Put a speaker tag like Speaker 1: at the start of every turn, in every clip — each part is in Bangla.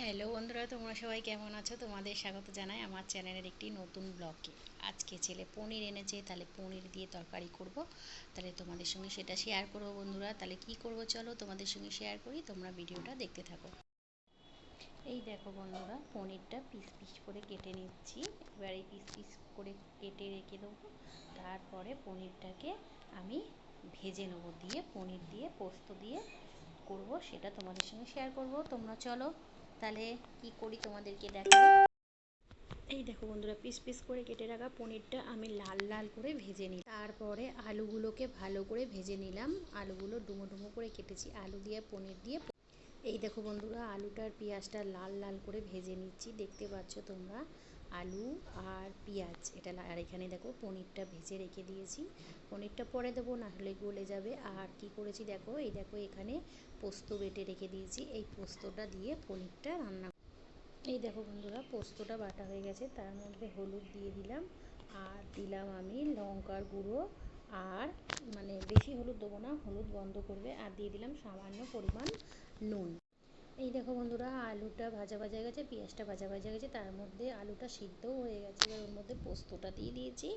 Speaker 1: হ্যালো বন্ধুরা, তোমরা সবাই কেমন আছো? তোমাদের স্বাগত জানাই আমার চ্যানেলের একটি নতুন ব্লগে। আজকে ছেলে পনির এনেছে, তাহলে পনির দিয়ে তরকারি করব। তাহলে তোমাদের সঙ্গে সেটা শেয়ার করব বন্ধুরা। তাহলে কি করব চলো, তোমাদের সঙ্গে শেয়ার করি, তোমরা ভিডিওটা দেখতে থাকো। এই দেখো বন্ধুরা, পনিরটা পিস পিস করে কেটে নিচ্ছি। এবার এই পিস পিস করে কেটে রেখে দেবো। তারপরে পনিরটাকে আমি ভেজে নেব দিয়ে, পনির দিয়ে, পোস্ত দিয়ে করব, সেটা তোমাদের সঙ্গে শেয়ার করব। তোমরা চলো। তাহলে কি করি তোমাদেরকে দেখো এই দেখো বন্ধুরা, পিস পিস করে কেটে রাখা পনিরটা আমি লাল লাল করে ভেজে নিই তারপরে আলুগুলোকে ভালো করে ভেজে নিলাম। আলুগুলো ডুমো ডুমো করে কেটেছি। আলু দিয়ে, পনির দিয়ে। এই দেখো বন্ধুরা, আলুটার পেঁয়াজটা লাল লাল করে ভেজে নিচ্ছি। দেখতে পাচ্ছ তোমরা? আলু আর পেঁয়াজ। এটা আর এখানে দেখো পনিরটা ভেজে রেখে দিয়েছি। পনিরটা পরে দেবো, না হলে গলে যাবে। আর কি করেছি দেখো, এই দেখো এখানে পোস্ত বেটে রেখে দিয়েছি। এই পোস্তটা দিয়ে পনিরটা রান্না এই দেখো বন্ধুরা, পোস্তটা বাটা হয়ে গেছে। তার মধ্যে হলুদ দিয়ে দিলাম আর দিলাম আমি লঙ্কার গুঁড়ো। আর মানে বেশি হলুদ দেবো না, হলুদ বন্ধ করবে। আর দিয়ে দিলাম সামান্য পরিমাণ নুন। এই দেখো বন্ধুরা, আলুটা ভাজা ভাজা গেছে, পেঁয়াজটা ভাজা ভাজা গেছে, তার মধ্যে আলুটা সিদ্ধও হয়ে গেছে, এবার ওর মধ্যে পোস্তটা দিয়ে দিয়েছি,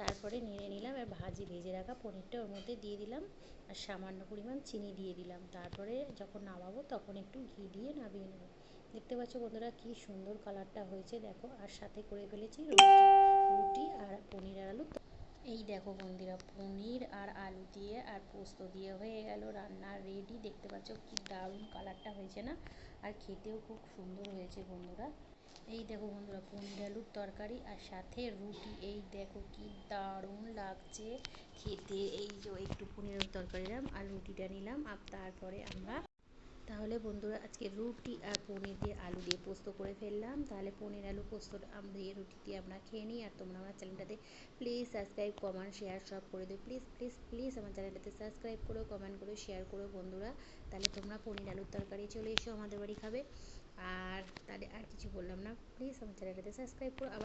Speaker 1: তারপরে নেড়ে নিলাম, আর ভাজি ভেজে রাখা পনিরটা ওর মধ্যে দিয়ে দিলাম, আর সামান্য পরিমাণ চিনি দিয়ে দিলাম, তারপরে যখন নামাবো তখন একটু ঘি দিয়ে নামিয়ে নেব। দেখতে পাচ্ছ বন্ধুরা, কি সুন্দর কালারটা হয়েছে, দেখো, আর সাথে করে ফেলেছি রুটি রুটি আর পনির আর আলু এই দেখো বন্ধুরা, পনির আর আলু দিয়ে আর পোস্ত দিয়ে হয়ে গেল রান্না। রেডি দেখতে পাচ্ছ কি দারুণ কালারটা হয়েছে না? আর খেতেও খুব সুন্দর হয়েছে বন্ধুরা। এই দেখো বন্ধুরা, পনির আলুর তরকারি আর সাথে রুটি। এই দেখো কি দারুণ লাগছে খেতে। এই যে একটু পনির তরকারি নিলাম আর রুটিটা নিলাম। আর তারপরে আমরা তাহলে বন্ধুরা আজকে রুটি আর পনির দিয়ে আলু দিয়ে পোস্ত করে ফেললাম। তাহলে পনির, আলু, পোস্ত দিয়ে রুটি দিয়ে আমরা খেয়ে নিই। আর তোমরা আমার চ্যানেলটাতে প্লিজ সাবস্ক্রাইব কমেন্ট শেয়ার সব করে দিও। প্লিজ প্লিজ প্লিজ আমার চ্যানেলটাতে সাবস্ক্রাইব করো কমেন্ট করো শেয়ার করো বন্ধুরা। তাহলে তোমরা পনির, আলুর তরকারি চলে এসো আমাদের বাড়ি খাবে। আর তাহলে আর কিছু বললাম না। প্লিজ আমার চ্যানেলটাতে সাবস্ক্রাইব করো। আবার